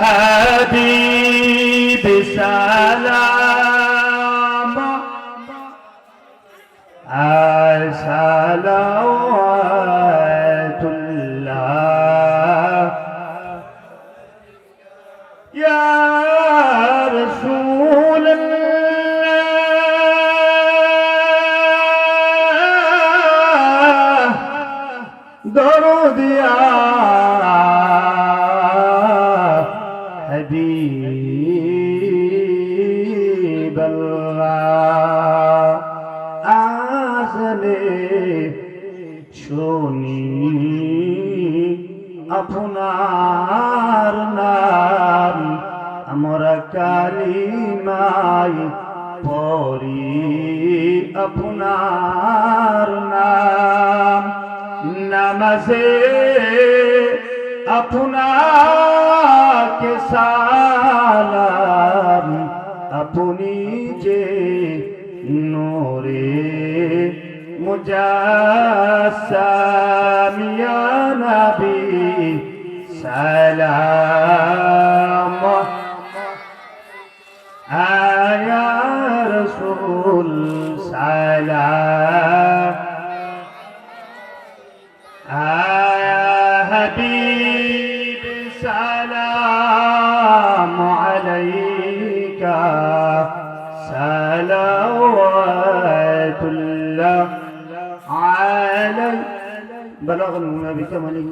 হাবিব সালাম আর সালাওয়াতুল্লাহ ইয়া রাসূলুল্লাহ দরদিয়া حبیب اللہ آسنے شونی اپنار نام امر کالیمائی پوری اپنار نام نمسے اپنار সালাম আপনি যে নোরে মুজাসামিয়া নবী সালাম। আয়া রসুল সালাম। আয়া হাবিব السلام عليك. صلوات الله عليك. بلغنا بكمله